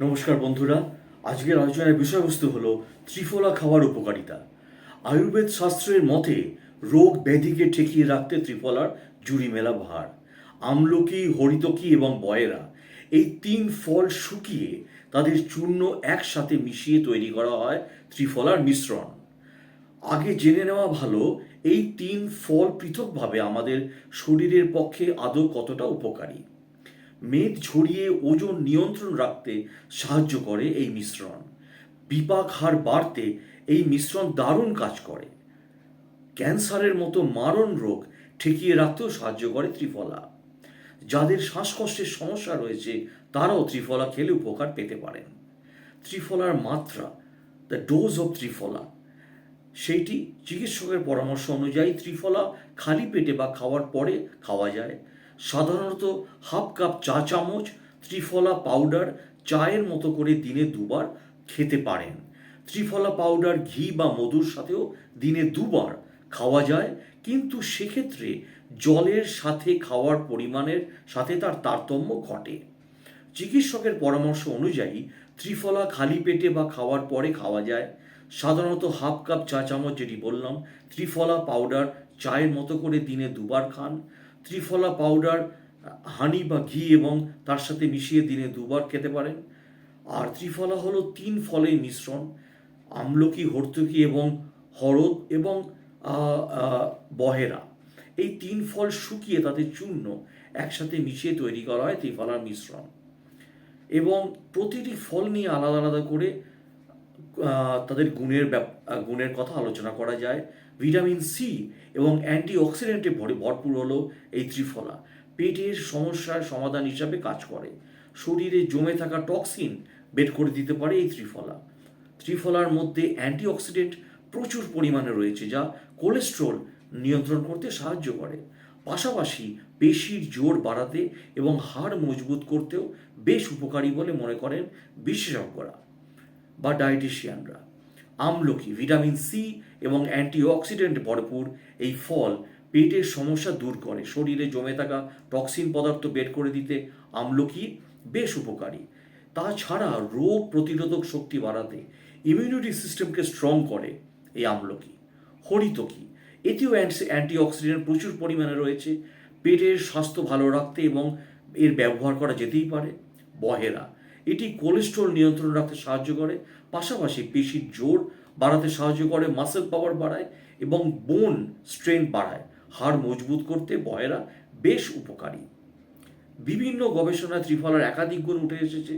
নমস্কার বন্ধুরা। আজকের আলোচনার বিষয়বস্তু হলো ত্রিফলা খাওয়ার উপকারিতা। আয়ুর্বেদ শাস্ত্রের মতে, রোগ ব্যাধিকে ঠেকিয়ে রাখতে ত্রিফলার জুড়ি মেলা ভার। আমলকি, হরিতকি এবং বয়েরা এই তিন ফল শুকিয়ে তাদের চূর্ণ একসাথে মিশিয়ে তৈরি করা হয় ত্রিফলার মিশ্রণ। আগে জেনে নেওয়া ভালো, এই তিন ফল পৃথকভাবে আমাদের শরীরের পক্ষে আদৌ কতটা উপকারী? মেদ ঝরিয়ে ওজন নিয়ন্ত্রণ রাখতে সাহায্য করে এই মিশ্রণ। বিপাক হার বাড়তে এই মিশ্রণ দারুণ কাজ করে। ক্যান্সারের মতো মারণ রোগ ঠেকিয়ে রাখতেও সাহায্য করে ত্রিফলা। যাদের শ্বাসকষ্টের সমস্যা রয়েছে, তারাও ত্রিফলা খেলে উপকার পেতে পারেন। ত্রিফলার মাত্রা দ্য ডোজ অফ ত্রিফলা, সেইটি চিকিৎসকের পরামর্শ অনুযায়ী ত্রিফলা খালি পেটে বা খাওয়ার পরে খাওয়া যায়। সাধারণত হাফ কাপ চা চামচ, ত্রিফলা পাউডার চায়ের মতো করে দিনে দুবার খেতে পারেন। ত্রিফলা পাউডার, ঘি বা মধুর সাথেও দিনে দুবার খাওয়া যায়, কিন্তু সেক্ষেত্রে জলের সাথে খাওয়ার পরিমাণের সাথে তার তারতম্য ঘটে। চিকিৎসকের পরামর্শ অনুযায়ী ত্রিফলা খালি পেটে বা খাওয়ার পরে খাওয়া যায়। সাধারণত হাফ কাপ চা চামচ যেটি বললাম, ত্রিফলা পাউডার চায়ের মতো করে দিনে দুবার খান। ত্রিফলা পাউডার হানি বা ঘি এবং তার সাথে মিশিয়ে দিনে দুবার খেতে পারেন। আর ত্রিফলা হলো তিন ফলের মিশ্রণ, আমলকি, হর্তকি এবং হরদ এবং বহেরা। এই তিন ফল শুকিয়ে তাদের চূর্ণ, একসাথে মিশিয়ে তৈরি করা হয় ত্রিফলার মিশ্রণ। এবং প্রতিটি ফল নিয়ে আলাদা আলাদা করে তাদের গুণের গুণের কথা আলোচনা করা যায়। ভিটামিন সি এবং অ্যান্টি অক্সিডেন্টে ভরে, ভরপুর হলো এই ত্রিফলা। পেটের সমস্যার সমাধান হিসাবে কাজ করে। শরীরে জমে থাকা টক্সিন বের করে দিতে পারে এই ত্রিফলা। ত্রিফলার মধ্যে অ্যান্টিঅক্সিডেন্ট প্রচুর পরিমাণে রয়েছে যা কোলেস্ট্রল নিয়ন্ত্রণ করতে সাহায্য করে। পাশাপাশি পেশির জোর বাড়াতে এবং হাড় মজবুত করতেও বেশ উপকারী বলে মনে করেন বিশেষজ্ঞরা বা ডায়েটিশিয়ানরা। আমলকি, ভিটামিন সি এবং অ্যান্টিঅক্সিডেন্ট ভরপুর এই ফল পেটের সমস্যা দূর করে। শরীরে জমে থাকা টক্সিন পদার্থ বের করে দিতে আমলকি বেশ উপকারী। তাছাড়া রোগ প্রতিরোধক শক্তি বাড়াতে ইমিউনিটি সিস্টেমকে স্ট্রং করে এই আমলকি। হরিতকি এটিও অ্যান্টিঅক্সিডেন্ট প্রচুর পরিমাণে রয়েছে। পেটের স্বাস্থ্য ভালো রাখতে এবং এর ব্যবহার করা যেতেই পারে। বহেরা এটি কোলেস্ট্রল নিয়ন্ত্রণ রাখতে সাহায্য করে, পাশাপাশি পেশির জোর বাড়াতে সাহায্য করে মাসেল পাওয়ার বাড়ায় এবং বোন স্ট্রেন বাড়ায়। হাড় মজবুত করতে বহেরা বেশ উপকারী। বিভিন্ন গবেষণায় ত্রিফলার একাধিক গুণ উঠে এসেছে।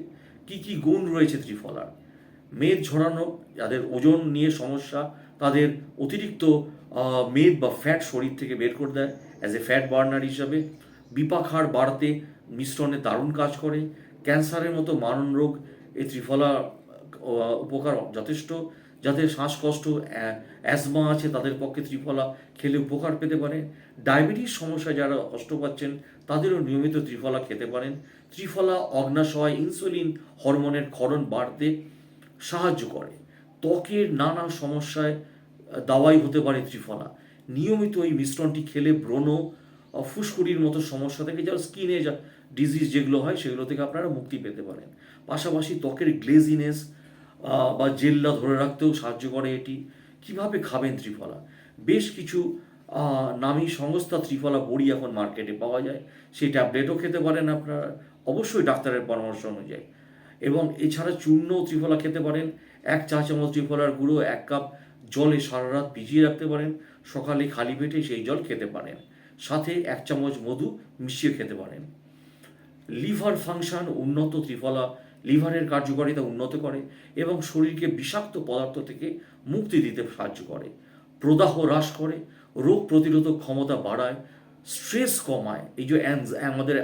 কি কি গুণ রয়েছে ত্রিফলার? মেদ ঝরানো, যাদের ওজন নিয়ে সমস্যা, তাদের অতিরিক্ত মেদ বা ফ্যাট শরীর থেকে বের করে দেয় অ্যাজ এ ফ্যাট বার্নার হিসাবে। বিপাক হার বাড়তে মিশ্রণে দারুণ কাজ করে। ক্যান্সারের মতো মারণ রোগ এই ত্রিফলা উপকার যথেষ্ট। যাদের শ্বাসকষ্ট, অ্যা- অ্যাজমা আছে, তাদের পক্ষে ত্রিফলা খেলে উপকার পেতে পারে। ডায়াবেটিস সমস্যা যারা কষ্ট পাচ্ছেন, তাদেরও নিয়মিত ত্রিফলা খেতে পারেন। ত্রিফলা অগ্নাশয়, ইনসুলিন হরমোনের ক্ষরণ বাড়তে সাহায্য করে। ত্বকের নানা সমস্যায় দাওয়াই হতে পারে ত্রিফলা। নিয়মিত এই মিশ্রণটি খেলে ব্রণ ফুসকুড়ির মতো সমস্যা থেকে যারা স্কিনে যা ডিজিজ যেগুলো হয় সেগুলো থেকে আপনারা মুক্তি পেতে পারেন। পাশাপাশি ত্বকের গ্লেজিনেস বা জেল্লা ধরে রাখতেও সাহায্য করে এটি। কীভাবে খাবেন ত্রিফলা? বেশ কিছু নামী সংস্থা ত্রিফলা বড়ি এখন মার্কেটে পাওয়া যায়। সেই ট্যাবলেটও খেতে পারেন আপনারা। অবশ্যই ডাক্তারের পরামর্শ অনুযায়ী। এবং এছাড়া চূর্ণ ত্রিফলা খেতে পারেন। এক চা চামচ ত্রিফলার গুঁড়ো, এক কাপ জলে সারা রাত ভিজিয়ে রাখতে পারেন। সকালে খালি পেটে সেই জল খেতে পারেন। সাথে এক চামচ মধু মিশিয়ে খেতে পারেন। লিভার ফাংশন উন্নত ত্রিফলা, লিভারের কার্যকারিতা উন্নত করে এবং শরীরকে বিষাক্ত পদার্থ থেকে মুক্তি দিতে সাহায্য করে, প্রদাহ হ্রাস করে, রোগ প্রতিরোধক ক্ষমতা বাড়ায়, স্ট্রেস কমায়। এই যে আমাদের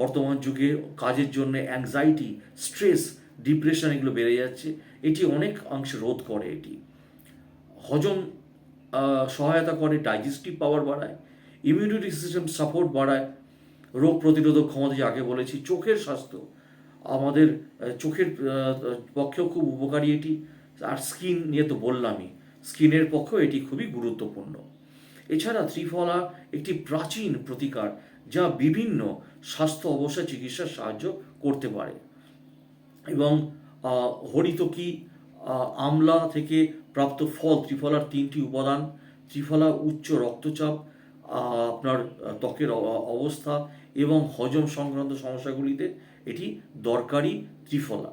বর্তমান যুগে কাজের জন্য অ্যাংজাইটি, স্ট্রেস, ডিপ্রেশন এগুলো বেড়ে যাচ্ছে। এটি অনেক অংশে রোধ করে এটি। হজম সহায়তা করে, ডাইজেস্টিভ পাওয়ার বাড়ায়, ইমিউনিটি সিস্টেম সাপোর্ট বাড়ায় রোগ প্রতিরোধক ক্ষমতা যে আগে বলেছি, চোখের স্বাস্থ্য আমাদের চোখের পক্ষেও খুব উপকারী এটি। আর স্কিন নিয়ে তো বললামই, স্কিনের পক্ষেও এটি খুবই গুরুত্বপূর্ণ। এছাড়া ত্রিফলা একটি প্রাচীন প্রতিকার যা বিভিন্ন স্বাস্থ্য অবস্থা চিকিৎসার সাহায্য করতে পারে। এবং হরিতকি আমলা থেকে প্রাপ্ত ফল ত্রিফলার তিনটি উপাদান। ত্রিফলা উচ্চ রক্তচাপ আপনার ত্বকের অবস্থা এবং হজম সংক্রান্ত সমস্যাগুলিতে এটি দরকারি ত্রিফলা।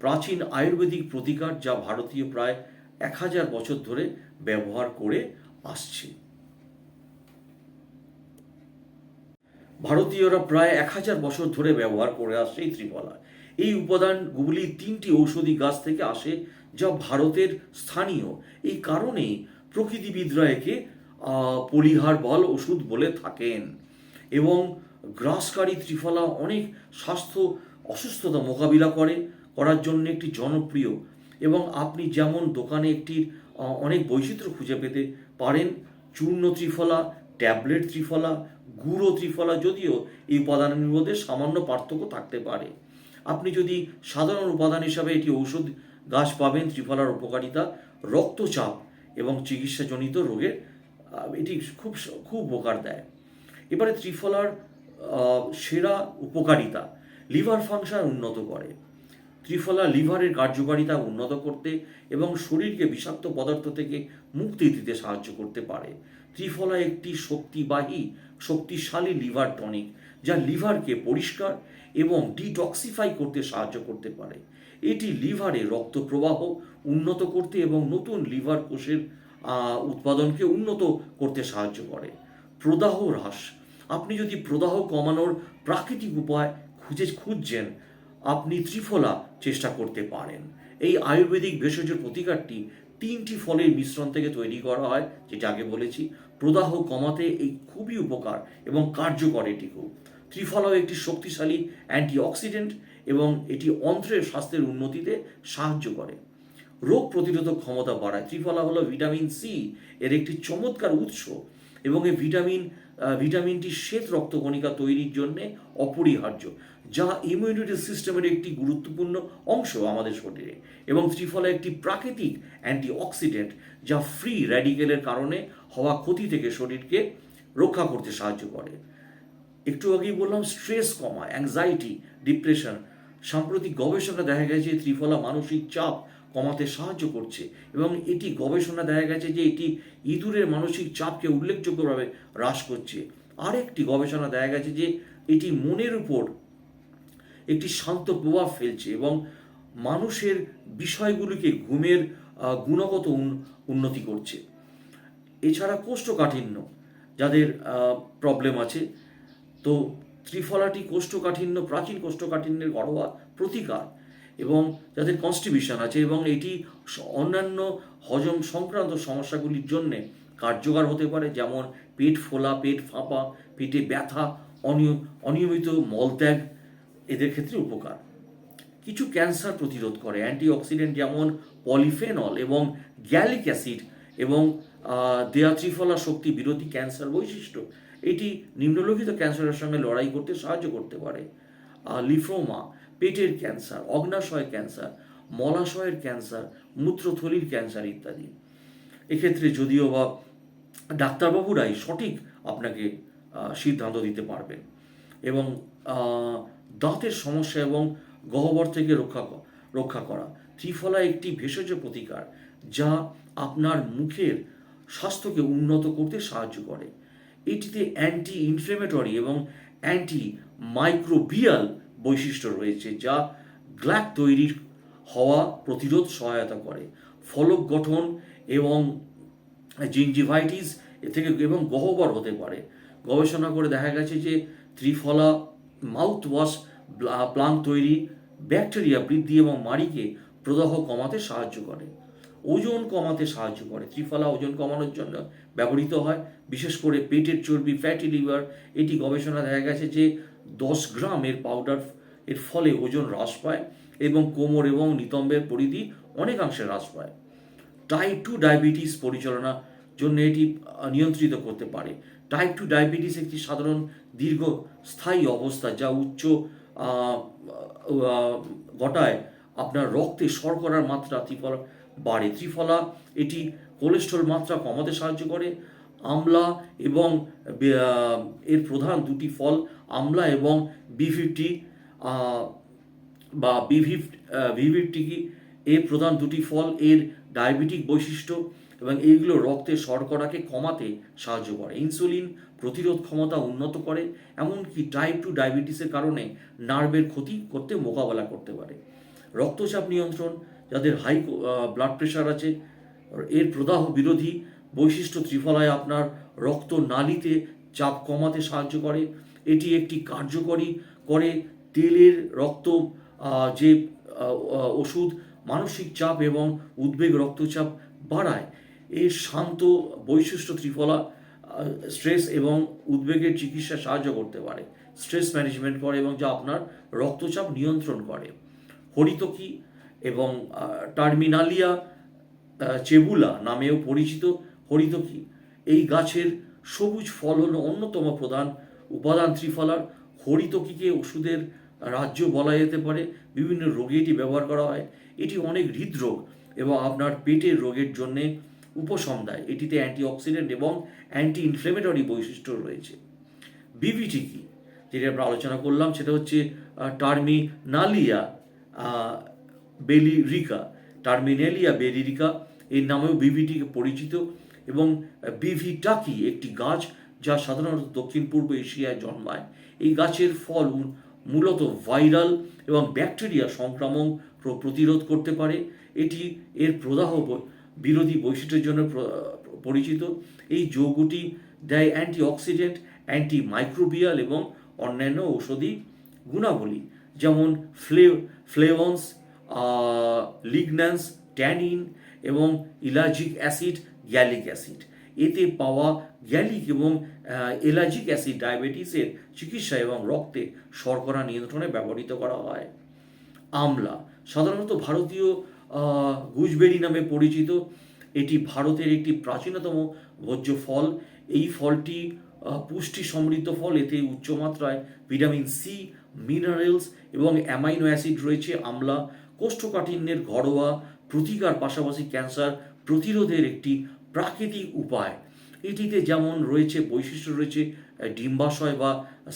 প্রাচীন আয়ুর্বেদিক প্রতিকার যা ভারতীয় প্রায় এক হাজার বছর ধরে ব্যবহার করে আসছে। ভারতীয়রা প্রায় এক হাজার বছর ধরে ব্যবহার করে আসছে এই ত্রিফলা। এই উপাদানগুলি তিনটি ঔষধি গাছ থেকে আসে যা ভারতের স্থানীয়। এই কারণেই প্রকৃতিবিদরা একে পরিহার বল ওষুধ বলে থাকেন। এবং গ্রাসকারী ত্রিফলা অনেক স্বাস্থ্য অসুস্থতা মোকাবিলা করে, করার জন্য একটি জনপ্রিয়। এবং আপনি যেমন দোকানে একটি অনেক বৈচিত্র্য খুঁজে পেতে পারেন, চূর্ণ ত্রিফলা, ট্যাবলেট ত্রিফলা, গুঁড়ো ত্রিফলা যদিও এই উপাদানের মধ্যে সামান্য পার্থক্য থাকতে পারে। আপনি যদি সাধারণ উপাদান হিসাবে এটি ঔষধ গাছ পাবেন, ত্রিফলার উপকারিতা, রক্তচাপ এবং চিকিৎসাজনিত রোগের এটি খুব খুব উপকার দেয়। এবারে ত্রিফলার সেরা উপকারিতা, লিভার ফাংশন উন্নত করে। ত্রিফলা লিভারের কার্যকারিতা উন্নত করতে এবং শরীরকে বিষাক্ত পদার্থ থেকে মুক্তি দিতে সাহায্য করতে পারে। ত্রিফলা একটি শক্তিবাহী, শক্তিশালী লিভার টনিক যা লিভারকে পরিষ্কার এবং ডিটক্সিফাই করতে সাহায্য করতে পারে। এটি লিভারে রক্ত প্রবাহ উন্নত করতে এবং নতুন লিভার কোষের উৎপাদনকে উন্নত করতে সাহায্য করে। প্রদাহ হ্রাস। আপনি যদি প্রদাহ কমানোর প্রাকৃতিক উপায় খুঁজে খুঁজছেন, আপনি ত্রিফলা চেষ্টা করতে পারেন। এই আয়ুর্বেদিক ভেষজ প্রতিকারটি তিনটি ফলের মিশ্রণ থেকে তৈরি করা হয়, যেটা আগে বলেছি। প্রদাহ কমাতে এই খুবই উপকার এবং কার্যকর এটি খুব ত্রিফলাও একটি শক্তিশালী অ্যান্টিঅক্সিডেন্ট এবং এটি অন্ত্রের স্বাস্থ্যের উন্নতিতে সাহায্য করে। রোগ প্রতিরোধক ক্ষমতা বাড়ায়। ত্রিফলা হলো ভিটামিন সি এর একটি চমৎকার উৎস এবং এই ভিটামিন ভিটামিনটি শ্বেত রক্তকণিকা তৈরির জন্য অপরিহার্য, যা ইমিউনিটি সিস্টেমের একটি গুরুত্বপূর্ণ অংশ আমাদের শরীরে এবং ত্রিফলা একটি প্রাকৃতিক অ্যান্টিঅক্সিডেন্ট যা ফ্রি র্যাডিকেলের কারণে হওয়া ক্ষতি থেকে শরীরকে রক্ষা করতে সাহায্য করে। একটু আগেই বললাম স্ট্রেস কমা অ্যাংজাইটি ডিপ্রেশন সাম্প্রতিক গবেষণা দেখা গেছে ত্রিফলা মানসিক চাপ কমাতে সাহায্য করছে এবং এটি গবেষণা দেখা গেছে যে এটি ইঁদুরের মানসিক চাপকে উল্লেখযোগ্যভাবে হ্রাস করছে। আরেকটি গবেষণা দেখা গেছে যে এটি মনের উপর একটি শান্ত প্রভাব ফেলছে এবং মানুষের বিষয়গুলিকে ঘুমের গুণগত উন- উন্নতি করছে। এছাড়া কোষ্ঠকাঠিন্য যাদের প্রবলেম আছে, তো ত্রিফলাটি কোষ্ঠকাঠিন্য, প্রাচীন কোষ্ঠকাঠিন্যের ঘরোয়া প্রতিকার। এবং যাদের কনস্টিবিউশন আছে এবং এটি অন্যান্য হজম সংক্রান্ত সমস্যাগুলির জন্যে কার্যকর হতে পারে, যেমন পেট ফোলা, পেট ফাঁপা, পেটে ব্যথা অনিয়ম অনিয়মিত মলত্যাগ, এদের ক্ষেত্রে উপকার। কিছু ক্যান্সার প্রতিরোধ করে অ্যান্টিঅক্সিডেন্ট যেমন পলিফেনল এবং গ্যালিক অ্যাসিড এবং দেয়া ত্রিফলা শক্তি বিরোধী ক্যান্সার বৈশিষ্ট্য। এটি নিম্নলিখিত ক্যান্সারের সঙ্গে লড়াই করতে সাহায্য করতে পারে। লিফোমা পেটের ক্যান্সার, অগ্নাশয় ক্যান্সার, মলাশয়ের ক্যান্সার, মূত্রথলির ক্যান্সার ইত্যাদি। এক্ষেত্রে যদিও বা ডাক্তারবাবুরাই সঠিক আপনাকে সিদ্ধান্ত দিতে পারবেন এবং দাঁতের সমস্যা এবং গহ্বর থেকে রক্ষা রক্ষা করা ত্রিফলা একটি ভেষজ প্রতিকার যা আপনার মুখের স্বাস্থ্যকে উন্নত করতে সাহায্য করে। এটিতে অ্যান্টি ইনফ্লেমেটরি এবং অ্যান্টি মাইক্রোবিয়াল বৈশিষ্ট্য রয়েছে যা গ্ল্যাক তৈরির হওয়া প্রতিরোধ সহায়তা করে। ফলক গঠন এবং জিঞ্জিভাইটিস এ থেকে এবং গহ্বর হতে পারে। গবেষণা করে দেখা গেছে যে ত্রিফলা মাউথ ওয়াশ প্লাং তৈরি ব্যাকটেরিয়া বৃদ্ধি এবং মাড়িকে প্রদাহ কমাতে সাহায্য করে। ওজন কমাতে সাহায্য করে। ত্রিফলা ওজন কমানোর জন্য ব্যবহৃত হয়। বিশেষ করে পেটের চর্বি ফ্যাটি লিভার এটি গবেষণা দেখা গেছে যে দশ গ্রামের পাউডার এর ফলে ওজন হ্রাস পায় এবং কোমর এবং নিতম্বের পরিধি অনেকাংশে হ্রাস পায়। টাইপ টু ডায়াবেটিস পরিচালনার জন্য এটি নিয়ন্ত্রিত করতে পারে। টাইপ টু ডায়াবেটিস একটি সাধারণ দীর্ঘস্থায়ী অবস্থা যা উচ্চ ঘটায় আপনার রক্তে শর্করার মাত্রা ত্রিফলা বাড়ে। ত্রিফলা এটি কোলেস্ট্রল মাত্রা কমাতে সাহায্য করে আমলা এবং এর প্রধান দুটি ফল, আমলা এবং বি ফিফটি বা বিভিভ বিভিটিকি এর প্রধান দুটি ফল, এর ডায়াবেটিক বৈশিষ্ট্য এবং এইগুলো রক্তে শর্করাকে কমাতে সাহায্য করে। ইনসুলিন প্রতিরোধ ক্ষমতা উন্নত করে, এমনকি টাইপ টু ডায়াবেটিসের কারণে নার্ভের ক্ষতি করতে মোকাবেলা করতে পারে। রক্তচাপ নিয়ন্ত্রণ, যাদের হাই ব্লাড প্রেশার আছে, এর প্রদাহ বিরোধী বৈশিষ্ট্য ত্রিফলায় আপনার রক্ত নালীতে চাপ কমাতে সাহায্য করে। এটি একটি কার্যকরী করে তেলের রক্ত যে ওষুধ মানসিক চাপ এবং উদ্বেগ রক্তচাপ বাড়ায়। এর শান্ত বৈশিষ্ট্য ত্রিফলা স্ট্রেস এবং উদ্বেগের চিকিৎসা সাহায্য করতে পারে। স্ট্রেস ম্যানেজমেন্ট করে এবং যা আপনার রক্তচাপ নিয়ন্ত্রণ করে। হরিতকি এবং টার্মিনালিয়া চেবুলা নামেও পরিচিত। হরিতকি এই গাছের সবুজ ফল হলো অন্যতম প্রধান উপাদান ত্রিফলার। হরিতকিকে ওষুধের রাজ্য বলা যেতে পারে। বিভিন্ন রোগে এটি ব্যবহার করা হয়। এটি অনেক হৃদরোগ এবং আপনার পেটের রোগের জন্যে উপশম দেয়। এটিতে অ্যান্টিঅক্সিডেন্ট এবং অ্যান্টি ইনফ্লেমেটরি বৈশিষ্ট্য রয়েছে। বিবিটি কি? যেটা আমরা আলোচনা করলাম সেটা হচ্ছে টার্মিনালিয়া বেলিরিকা। টার্মিনেলিয়া বেলিরিকা, এর নামেও বিভিটিকে পরিচিত। এবং বিভিটাকি একটি গাছ যা সাধারণত দক্ষিণ পূর্ব এশিয়ায় জন্মায়। এই গাছের ফল মূলত ভাইরাল এবং ব্যাকটেরিয়া সংক্রামক প্রতিরোধ করতে পারে। এটি এর প্রদাহ বিরোধী বৈশিষ্ট্যের জন্য পরিচিত। এই যৌগটি দেয় অ্যান্টিঅক্সিডেন্ট অ্যান্টি মাইক্রোবিয়াল এবং অন্যান্য ঔষধি গুণাবলী, যেমন ফ্লে ফ্লেভন্স লিগন্যান্স, ট্যানিন এবং ইলাজিক অ্যাসিড গ্যালিক অ্যাসিড। এতে পাওয়া গ্যালিক এবং এলার্জিক অ্যাসিড, ডায়াবেটিসের চিকিৎসা এবং রক্তে শর্করা নিয়ন্ত্রণে ব্যবহৃত করা হয়। আমলা, সাধারণত ভারতীয় গুজবেরি নামে পরিচিত। এটি ভারতের একটি প্রাচীনতম ভোজ্য ফল। এই ফলটি পুষ্টি সমৃদ্ধ ফল। এতে উচ্চমাত্রায় ভিটামিন সি, মিনারেলস এবং অ্যামাইনো অ্যাসিড রয়েছে। আমলা কোষ্ঠকাঠিন্যের ঘরোয়া প্রতিকার পাশাপাশি ক্যান্সার প্রতিরোধের একটি প্রাকৃতিক উপায়। এটিতে যেমন রয়েছে বৈশিষ্ট্য রয়েছে ডিম্বাশয় বা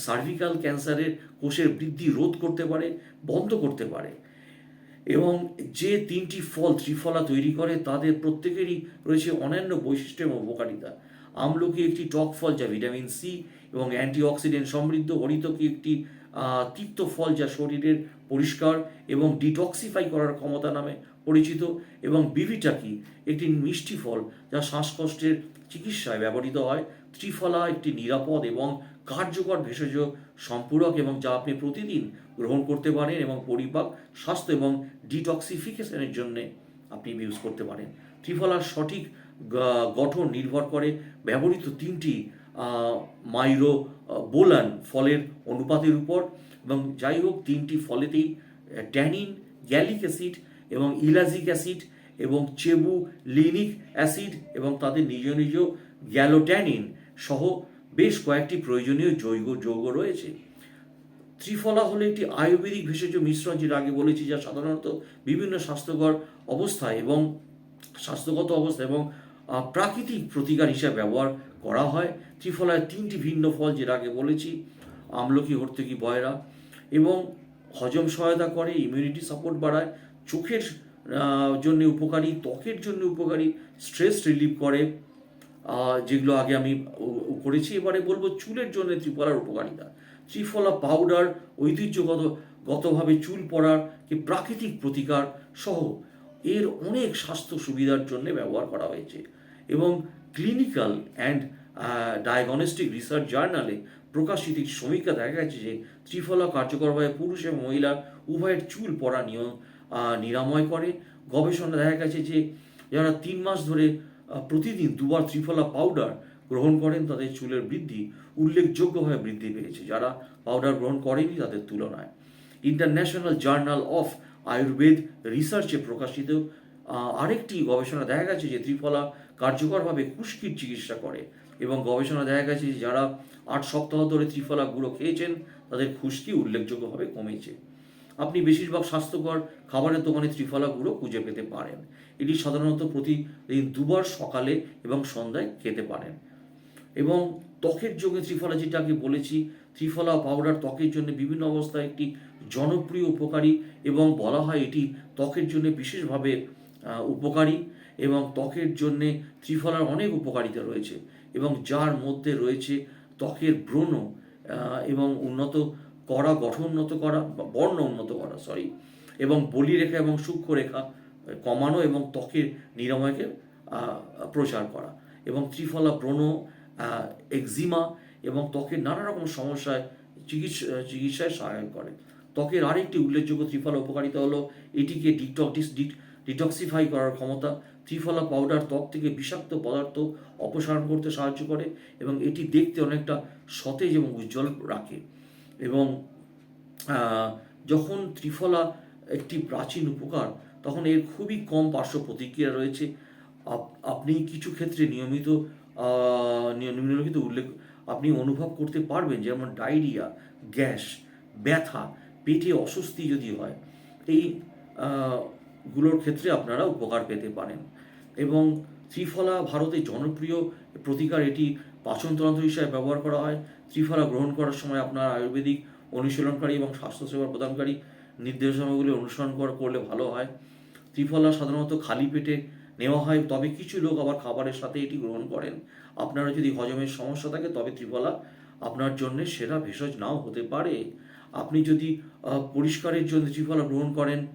সার্ভিক্যাল ক্যান্সারের কোষের বৃদ্ধি রোধ করতে পারে, বন্ধ করতে পারে। এবং যে তিনটি ফল ত্রিফলা তৈরি করে, তাদের প্রত্যেকেরই রয়েছে অন্যান্য বৈশিষ্ট্য এবং উপকারিতা। আমলকি একটি টক ফল যা ভিটামিন সি এবং অ্যান্টিঅক্সিডেন্ট সমৃদ্ধ হরিতকি একটি তিক্ত ফল যা শরীরের পরিষ্কার এবং ডিটক্সিফাই করার ক্ষমতা নামে পরিচিত এবং বিভিটাকি একটি মিষ্টি ফল যা শ্বাসকষ্টের চিকিৎসায় ব্যবহৃত হয়। ত্রিফলা একটি নিরাপদ এবং কার্যকর ভেষজ সম্পূরক এবং যা আপনি প্রতিদিন গ্রহণ করতে পারেন এবং পরিপাক স্বাস্থ্য এবং ডিটক্সিফিকেশনের জন্য আপনি ইউজ করতে পারেন। ত্রিফলার সঠিক গঠন নির্ভর করে ব্যবহৃত তিনটি মাইরো বোলান ফলের অনুপাতের উপর এবং যাই হোক তিনটি ফলেতেই ট্যানিন, গ্যালিক অ্যাসিড এবং ইলাজিক অ্যাসিড এবং চেবু, লিনিক অ্যাসিড এবং তাদের নিজ নিজ গ্যালোট্যানিন সহ বেশ কয়েকটি প্রয়োজনীয় জৈব যৌগ রয়েছে। ত্রিফলা হলো একটি আয়ুর্বেদিক ভেষজ মিশ্রণ যেটা আগে বলেছি, যা সাধারণত বিভিন্ন স্বাস্থ্যকর অবস্থায় এবং স্বাস্থ্যগত অবস্থা এবং প্রাকৃতিক প্রতিকার হিসাবে ব্যবহার করা হয়। ত্রিফলায় তিনটি ভিন্ন ফল যেটা আগে বলেছি, আমলকি, হর্তকি, বয়রা এবং হজম সহায়তা করে ইমিউনিটি সাপোর্ট বাড়ায়। চোখের জন্য উপকারী, ত্বকের জন্য উপকারী স্ট্রেস রিলিভ করে। যেগুলো আগে আমি করেছি, এবারে বলব চুলের জন্য ত্রিফলার উপকারিতা। ত্রিফলা পাউডার ঐতিহ্যগত গতভাবে চুল পড়ার কি প্রাকৃতিক প্রতিকার সহ এর অনেক স্বাস্থ্য সুবিধার জন্য ব্যবহার করা হয়েছে। এবং ক্লিনিক্যাল অ্যান্ড ডায়াগনস্টিক রিসার্চ জার্নালে প্রকাশিত সমীক্ষা দেখা গেছে যে ত্রিফলা কার্যকরভাবে পুরুষ এবং মহিলা উভয়ের চুল পড়া নিয়ম নিরাময় করে। গবেষণা দেখা গেছে যে যারা তিন মাস ধরে প্রতিদিন দুবার ত্রিফলা পাউডার গ্রহণ করেন, তাদের চুলের বৃদ্ধি উল্লেখযোগ্যভাবে বৃদ্ধি পেয়েছে। যারা পাউডার গ্রহণ করেনি, তাদের তুলনায়। ইন্টারন্যাশনাল জার্নাল অফ আয়ুর্বেদ রিসার্চে প্রকাশিত আরেকটি গবেষণা দেখা গেছে যে ত্রিফলা কার্যকরভাবে খুশকির চিকিৎসা করে এবং গবেষণা দেখা গেছে যে যারা আট সপ্তাহ ধরে ত্রিফলা গুঁড়ো খেয়েছেন, তাদের খুশকি উল্লেখযোগ্যভাবে কমেছে। আপনি বেশিরভাগ স্বাস্থ্যকর খাবারের দোকানে ত্রিফলা গুঁড়ো খুঁজে পেতে পারেন। এটি সাধারণত প্রতিদিন দুবার সকালে এবং সন্ধ্যায় খেতে পারেন। এবং ত্বকের জন্য ত্রিফলা যেটাকে বলেছি, ত্রিফলা পাউডার ত্বকের জন্য বিভিন্ন অবস্থায় একটি জনপ্রিয় উপকারী এবং বলা হয় এটি ত্বকের জন্য বিশেষভাবে উপকারী এবং ত্বকের জন্যে ত্রিফলার অনেক উপকারিতা রয়েছে এবং যার মধ্যে রয়েছে ত্বকের ব্রণ এবং উন্নত করা গঠন উন্নত করা বা বর্ণ উন্নত করা সরি এবং বলিরেখা এবং সূক্ষ্ম রেখা কমানো এবং ত্বকের নিরাময়কে প্রচার করা এবং ত্রিফলা ব্রণ এক্সিমা এবং ত্বকের নানা রকম সমস্যায় চিকিৎসা চিকিৎসায় সহায়ক করে। ত্বকের আরেকটি উল্লেখযোগ্য ত্রিফলা উপকারিতা হলো এটিকে ডিটক্স ডিটক্সিফাই করার ক্ষমতা। ত্রিফলা পাউডার ত্বক থেকে বিষাক্ত পদার্থ অপসারণ করতে সাহায্য করে এবং এটি দেখতে অনেকটা সতেজ এবং উজ্জ্বল রাখে। এবং যখন ত্রিফলা একটি প্রাচীন উপকার, তখন এর খুবই কম পার্শ্ব প্রতিক্রিয়া রয়েছে। আপ- আপনি কিছু ক্ষেত্রে নিয়মিত নিম্নলিখিত উল্লেখ, আপনি অনুভব করতে পারবেন, যেমন ডায়রিয়া, গ্যাস, ব্যথা, পেটে অস্বস্তি যদি হয়, এই গুলোর ক্ষেত্রে আপনারা উপকার পেতে পারেন। এবং ত্রিফলা ভারতে জনপ্রিয় প্রতিকার এটি পাচনতন্ত্র হিসাবে ব্যবহার করা হয়। ত্রিফলা গ্রহণ করার সময় আপনার আয়ুর্বেদিক অনুশীলনকারী এবং স্বাস্থ্যসেবা প্রদানকারী নির্দেশনাগুলি অনুসরণ কর- করলে ভালো হয়। ত্রিফলা সাধারণত খালি পেটে নেওয়া হয়, তবে কিছু লোক আবার খাবারের সাথে এটি গ্রহণ করেন। আপনারা যদি হজমের সমস্যা থাকে, তবে ত্রিফলা আপনার জন্য সেরা ভেষজ নাও হতে পারে। আপনি যদি পরিষ্কারের জন্য ত্রিফলা গ্রহণ করেন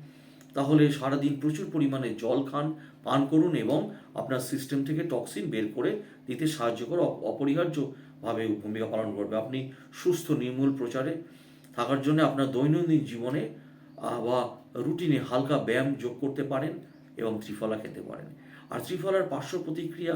তাহলে সারাদিন প্রচুর পরিমাণে জল খান, পান করুন এবং আপনার সিস্টেম থেকে টক্সিন বের করে দিতে সাহায্য করে অপরিহার্যভাবে ভূমিকা পালন করবে। আপনি সুস্থ, নির্মূল প্রচারে থাকার জন্য আপনার দৈনন্দিন জীবনে বা রুটিনে হালকা ব্যায়াম যোগ করতে পারেন এবং ত্রিফলা খেতে পারেন। আর ত্রিফলার পার্শ্ব প্রতিক্রিয়া,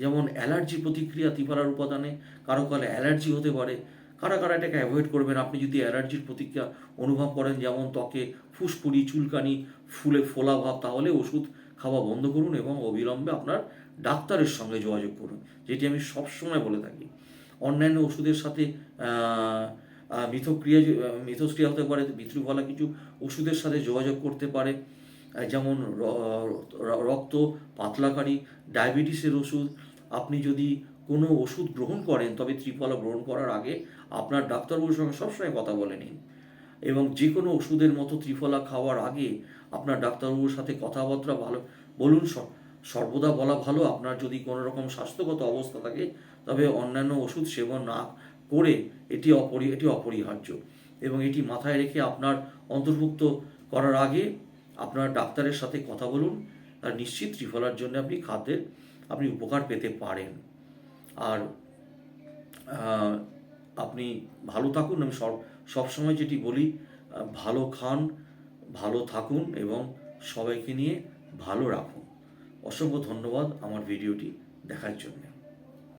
যেমন অ্যালার্জি প্রতিক্রিয়া ত্রিফলার উপাদানে, কারও কালে অ্যালার্জি হতে পারে কারা কারা এটাকে অ্যাভয়েড করবেন? আপনি যদি অ্যালার্জির প্রতিক্রিয়া অনুভব করেন, যেমন ত্বকে ফুসকুড়ি চুলকানি, ফুলে ফোলা ভাব, তাহলে ওষুধ খাওয়া বন্ধ করুন এবং অবিলম্বে আপনার ডাক্তারের সঙ্গে যোগাযোগ করুন, যেটি আমি সবসময় বলে থাকি। অন্যান্য ওষুধের সাথে মিথক্রিয়া, মিথস্ক্রিয়া হতে পারে বিতৃফলা কিছু ওষুধের সাথে যোগাযোগ করতে পারে যেমন রক্ত পাতলাকারী ডায়াবেটিসের ওষুধ। আপনি যদি কোনো ওষুধ গ্রহণ করেন, তবে ত্রিফলা গ্রহণ করার আগে আপনার ডাক্তারবাবুর সঙ্গে সবসময় কথা বলে নিন। এবং যে কোনো ওষুধের মতো ত্রিফলা খাওয়ার আগে আপনার ডাক্তারবাবুর সাথে কথাবার্তা ভালো, বলুন সর্বদা বলা ভালো, আপনার যদি কোনো রকম স্বাস্থ্যগত অবস্থা থাকে, তবে অন্যান্য ওষুধ সেবন না করে এটি অপরি, এটি অপরিহার্য। এবং এটি মাথায় রেখে আপনার অন্তর্ভুক্ত করার আগে আপনার ডাক্তারের সাথে কথা বলুন, আর নিশ্চিত ত্রিফলার জন্য আপনি খাদ্যের, আপনি উপকার পেতে পারেন। আর আপনি ভালো থাকুন। আমি সব সবসময় যেটি বলি ভালো খান, ভালো থাকুন এবং সবাইকে নিয়ে ভালো রাখুন। অসংখ্য ধন্যবাদ আমার ভিডিওটি দেখার জন্য।